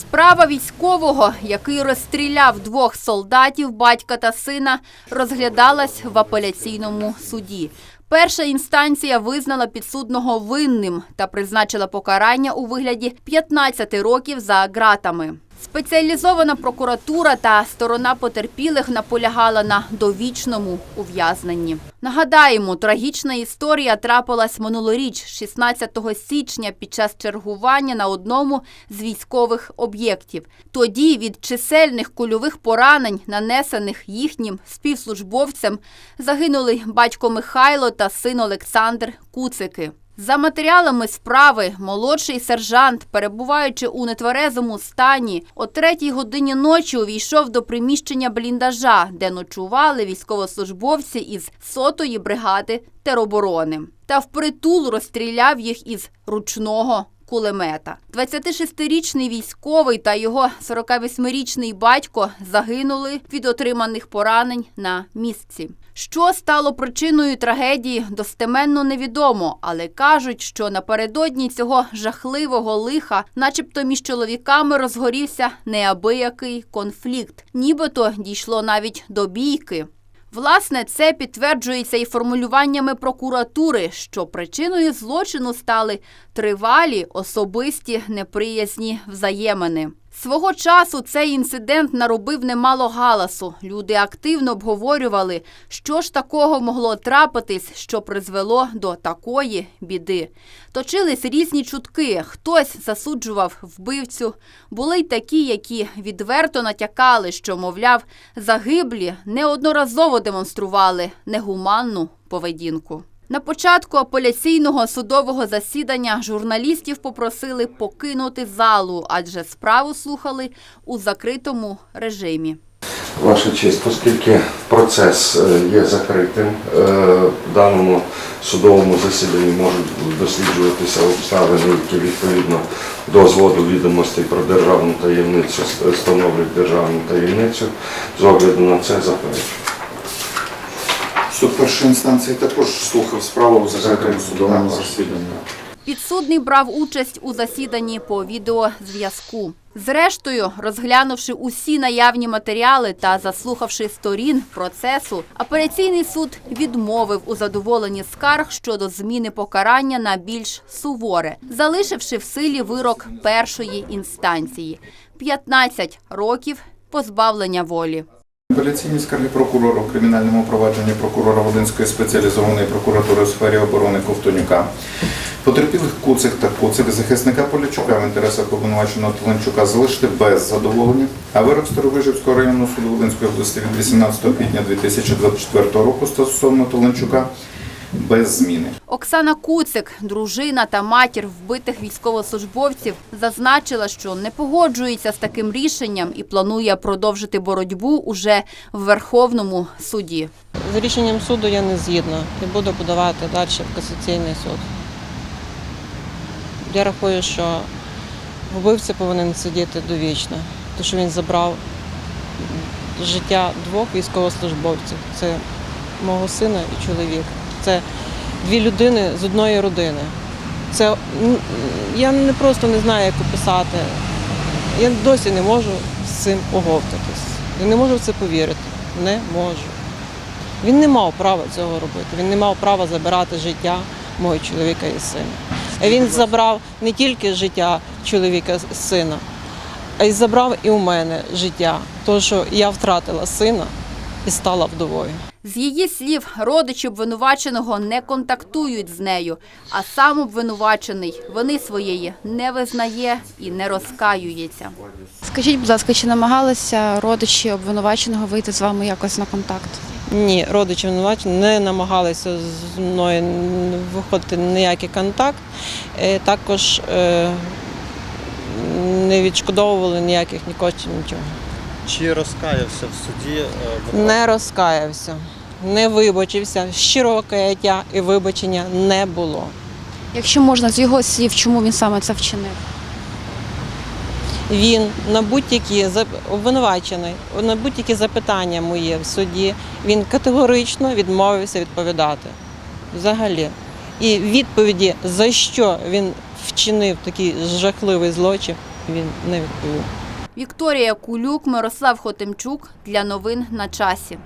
Справа військового, який розстріляв двох солдатів, батька та сина, розглядалась в апеляційному суді. Перша інстанція визнала підсудного винним та призначила покарання у вигляді 15 років за ґратами. Спеціалізована прокуратура та сторона потерпілих наполягала на довічному ув'язненні. Нагадаємо, трагічна історія трапилась минулоріч, 16 січня, під час чергування на одному з військових об'єктів. Тоді від чисельних кульових поранень, нанесених їхнім співслужбовцям, загинули батько Михайло та син Олександр Куцики. За матеріалами справи, молодший сержант, перебуваючи у нетверезому стані, о третій годині ночі увійшов до приміщення бліндажа, де ночували військовослужбовці із сотої бригади тероборони, та впритул розстріляв їх із ручного кулемета. 26-річний військовий та його 48-річний батько загинули від отриманих поранень на місці. Що стало причиною трагедії, достеменно невідомо, але кажуть, що напередодні цього жахливого лиха, начебто між чоловіками розгорівся неабиякий конфлікт, нібито дійшло навіть до бійки. Власне, це підтверджується і формулюваннями прокуратури, що причиною злочину стали тривалі особисті неприязні взаємини. Свого часу цей інцидент наробив немало галасу. Люди активно обговорювали, що ж такого могло трапитись, що призвело до такої біди. Точились різні чутки. Хтось засуджував вбивцю. Були й такі, які відверто натякали, що, мовляв, загиблі неодноразово демонстрували негуманну поведінку. На початку апеляційного судового засідання журналістів попросили покинути залу, адже справу слухали у закритому режимі. Ваша честь, оскільки процес е, є закритим, е, в даному судовому засіданні можуть досліджуватися обставини, які відповідно до зводу відомостей про державну таємницю ст- становлять державну таємницю. З огляду на це заперечую. Суд першої інстанції також слухав справу у закритому судовому засіданні. Підсудний брав участь у засіданні по відеозв'язку. Зрештою, розглянувши усі наявні матеріали та заслухавши сторін процесу, апеляційний суд відмовив у задоволенні скарг щодо зміни покарання на більш суворе, залишивши в силі вирок першої інстанції 15 років позбавлення волі. Апеляційні скарги прокурора у кримінальному провадженні прокурора Водинської спеціалізованої прокуратури у сфері оборони Ковтонюка. Потерпілих Куцик та Куцик, захисника Полячука в інтересах обвинуваченого Тленчука залишити без задоволення, а вирок Старовижівського районного суду Волинської області від 18 квітня 2024 року стосовно Толенчука без зміни. Оксана Куцик, дружина та матір вбитих військовослужбовців, зазначила, що не погоджується з таким рішенням і планує продовжити боротьбу уже в Верховному суді. З рішенням суду я не згідна і буду подавати далі в касаційний суд. Я рахую, що вбивця повинен сидіти довічно, тому що він забрав життя двох військовослужбовців. Це мого сина і чоловіка. Це дві людини з одної родини. Це я не просто не знаю, як описати. Я досі не можу з цим оговтатись. Я не можу в це повірити. Не можу. Він не мав права цього робити. Він не мав права забирати життя мого чоловіка і сина. Він забрав не тільки життя чоловіка з сина, а й забрав і у мене життя, тому що я втратила сина і стала вдовою. З її слів, родичі обвинуваченого не контактують з нею, а сам обвинувачений вини своєї не визнає і не розкаюється. Скажіть, будь ласка, чи намагалися родичі обвинуваченого вийти з вами якось на контакт? Ні, родичі обвинувачені не намагалися з мною виходити на ніякий контакт. Е, Також е, не відшкодовували ніяких ні коштів, нічого. Чи розкаявся в суді? е, Не розкаявся, не вибачився. Щирого каяття і вибачення не було. Якщо можна з його слів, чому він саме це вчинив? Він на будь-які обвинувачений, на будь-які запитання мої в суді, він категорично відмовився відповідати. Взагалі. І відповіді, за що він вчинив такий жахливий злочин, він не відповів. Вікторія Кулюк, Мирослав Хотимчук для новин на часі.